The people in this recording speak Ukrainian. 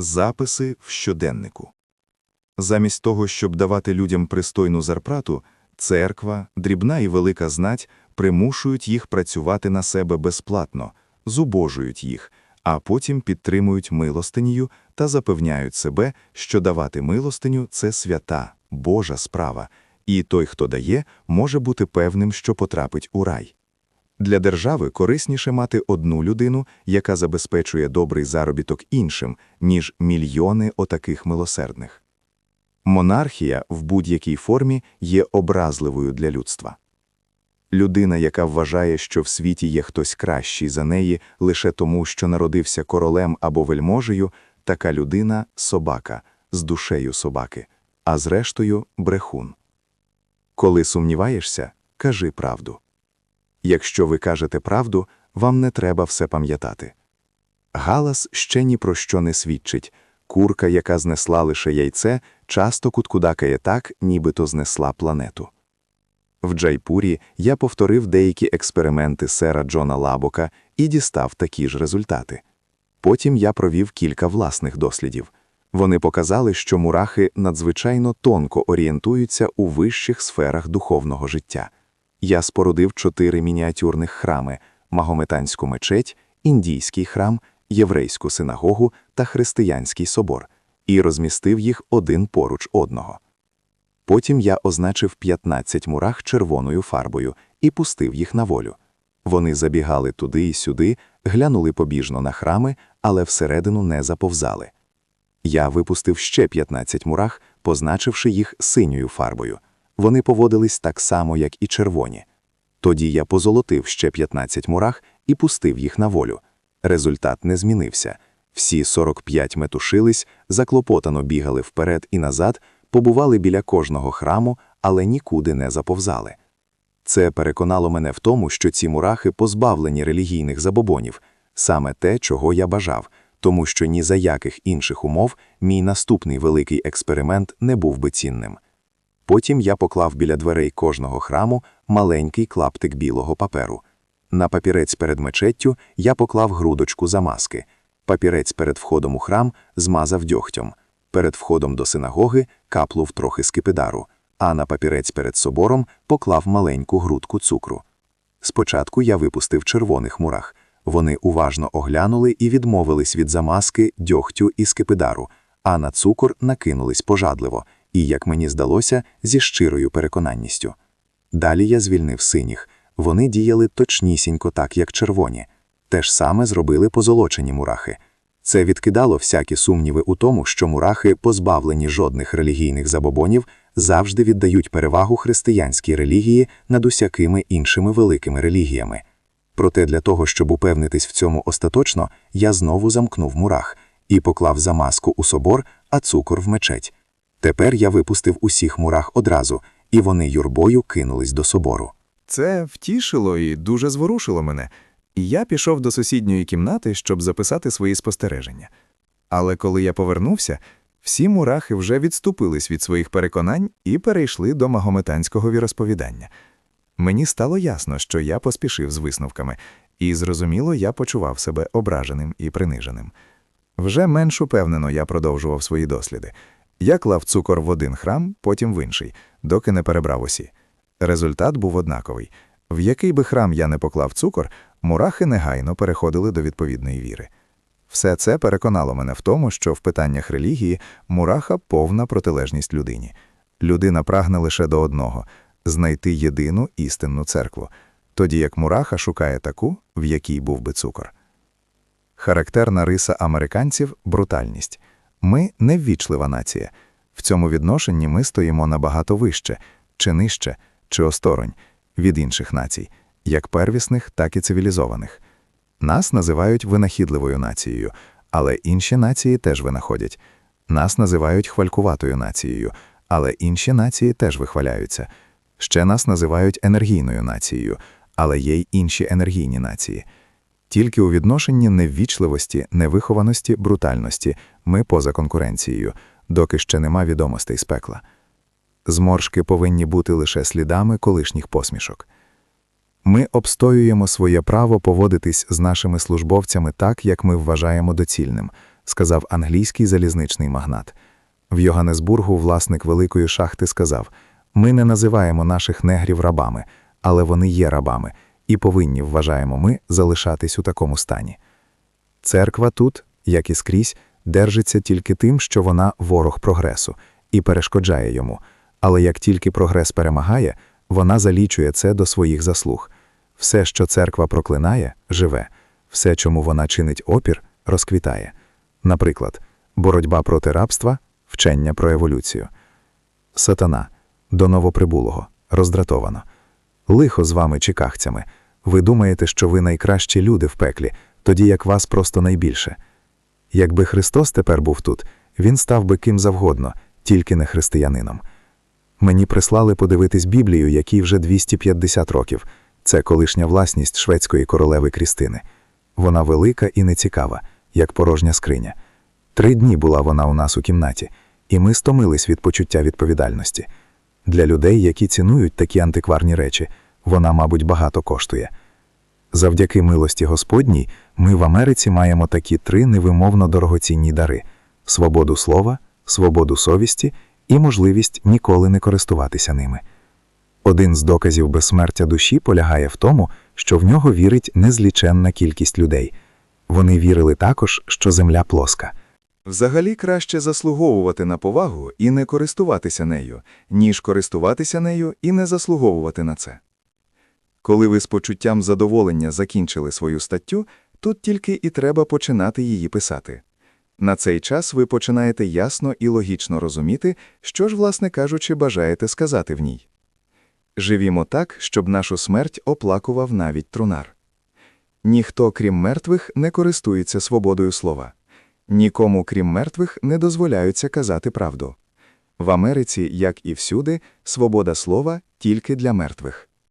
Записи в щоденнику. Замість того, щоб давати людям пристойну зарплату, церква, дрібна і велика знать примушують їх працювати на себе безплатно, зубожують їх, а потім підтримують милостинію та запевняють себе, що давати милостиню – це свята, Божа справа, і той, хто дає, може бути певним, що потрапить у рай. Для держави корисніше мати одну людину, яка забезпечує добрий заробіток іншим, ніж мільйони отаких милосердних. Монархія в будь-якій формі є образливою для людства. Людина, яка вважає, що в світі є хтось кращий за неї лише тому, що народився королем або вельможею, така людина собака з душею собаки, а зрештою брехун. Коли сумніваєшся, кажи правду. Якщо ви кажете правду, вам не треба все пам'ятати. Галас ще ні про що не свідчить. Курка, яка знесла лише яйце, часто куткудакає так, нібито знесла планету. В Джайпурі я повторив деякі експерименти сера Джона Лабока і дістав такі ж результати. Потім я провів кілька власних дослідів. Вони показали, що мурахи надзвичайно тонко орієнтуються у вищих сферах духовного життя. Я спорудив чотири мініатюрних храми: Магометанську мечеть, індійський храм, єврейську синагогу та християнський собор, і розмістив їх один поруч одного. Потім я означив 15 мурах червоною фарбою і пустив їх на волю. Вони забігали туди і сюди, глянули побіжно на храми, але всередину не заповзали. Я випустив ще 15 мурах, позначивши їх синьою фарбою. Вони поводились так само, як і червоні. Тоді я позолотив ще 15 мурах і пустив їх на волю. Результат не змінився. Всі 45 метушились, заклопотано бігали вперед і назад, побували біля кожного храму, але нікуди не заповзали. Це переконало мене в тому, що ці мурахи позбавлені релігійних забобонів, саме те, чого я бажав, тому що ні за яких інших умов мій наступний великий експеримент не був би цінним. Потім я поклав біля дверей кожного храму маленький клаптик білого паперу. На папірець перед мечеттю я поклав грудочку замазки. Папірець перед входом у храм змазав дьогтем. Перед входом до синагоги каплув трохи скипидару, а на папірець перед собором поклав маленьку грудку цукру. Спочатку я випустив червоних мурах. Вони уважно оглянули і відмовились від замазки, дьогтю і скипидару, а на цукор накинулись пожадливо і, як мені здалося, зі щирою переконанністю. Далі я звільнив синіх. Вони діяли точнісінько так, як червоні. Те ж саме зробили позолочені мурахи. Це відкидало всякі сумніви у тому, що мурахи, позбавлені жодних релігійних забобонів, завжди віддають перевагу християнській релігії над усякими іншими великими релігіями. Проте для того, щоб упевнитись в цьому остаточно, я знову замкнув мурах і поклав замазку у собор, а цукор в мечеть. Тепер я випустив усіх мурах одразу, і вони юрбою кинулись до собору. Це втішило і дуже зворушило мене, і я пішов до сусідньої кімнати, щоб записати свої спостереження. Але коли я повернувся, всі мурахи вже відступились від своїх переконань і перейшли до магометанського віросповідання. Мені стало ясно, що я поспішив з висновками, і, зрозуміло, я почував себе ображеним і приниженим. Вже менш упевнено я продовжував свої досліди. Я клав цукор в один храм, потім в інший, доки не перебрав усі. Результат був однаковий. В який би храм я не поклав цукор, мурахи негайно переходили до відповідної віри. Все це переконало мене в тому, що в питаннях релігії мураха повна протилежність людині. Людина прагне лише до одного знайти єдину істинну церкву, тоді як мураха шукає таку, в якій був би цукор. Характерна риса американців брутальність. Ми неввічлива нація. В цьому відношенні ми стоїмо набагато вище, чи нижче, чи осторонь від інших націй, як первісних, так і цивілізованих. Нас називають винахідливою нацією, але інші нації теж винаходять. Нас називають хвалькуватою нацією, але інші нації теж вихваляються. Ще нас називають енергійною нацією, але є й інші енергійні нації. Тільки у відношенні неввічливості, невихованості, брутальності ми поза конкуренцією, доки ще нема відомостей з пекла. Зморшки повинні бути лише слідами колишніх посмішок. Ми обстоюємо своє право поводитись з нашими службовцями так, як ми вважаємо доцільним, сказав англійський залізничний магнат. В Йоганнесбургу власник великої шахти сказав: Ми не називаємо наших негрів рабами, але вони є рабами, і повинні, вважаємо ми, залишатись у такому стані. Церква тут, як і скрізь, держиться тільки тим, що вона ворог прогресу і перешкоджає йому. Але як тільки прогрес перемагає, вона залічує це до своїх заслуг. Все, що церква проклинає, живе, все, чому вона чинить опір, розквітає. Наприклад, боротьба проти рабства, вчення про еволюцію. Сатана до новоприбулого, роздратовано. Лихо з вами чикахцями. Ви думаєте, що ви найкращі люди в пеклі, тоді як вас просто найбільше. Якби Христос тепер був тут, він став би ким завгодно, тільки не християнином. Мені прислали подивитись Біблію, якій вже 250 років. Це колишня власність шведської королеви Крістини. Вона велика і нецікава, як порожня скриня. Три дні була вона у нас у кімнаті, і ми стомились від почуття відповідальності. Для людей, які цінують такі антикварні речі, вона, мабуть, багато коштує. Завдяки милості Господній ми в Америці маємо такі три невимовно дорогоцінні дари: свободу слова, свободу совісті і можливість ніколи не користуватися ними. Один з доказів безсмертя душі полягає в тому, що в нього вірить незліченна кількість людей. Вони вірили також, що земля плоска. Взагалі краще заслуговувати на повагу і не користуватися нею, ніж користуватися нею і не заслуговувати на це. Коли ви з почуттям задоволення закінчили свою статтю, тут тільки і треба починати її писати. На цей час ви починаєте ясно і логічно розуміти, що ж, власне кажучи, бажаєте сказати в ній. Живімо так, щоб нашу смерть оплакував навіть трунар. Ніхто, крім мертвих, не користується свободою слова. Нікому, крім мертвих, не дозволяються казати правду. В Америці, як і всюди, свобода слова тільки для мертвих.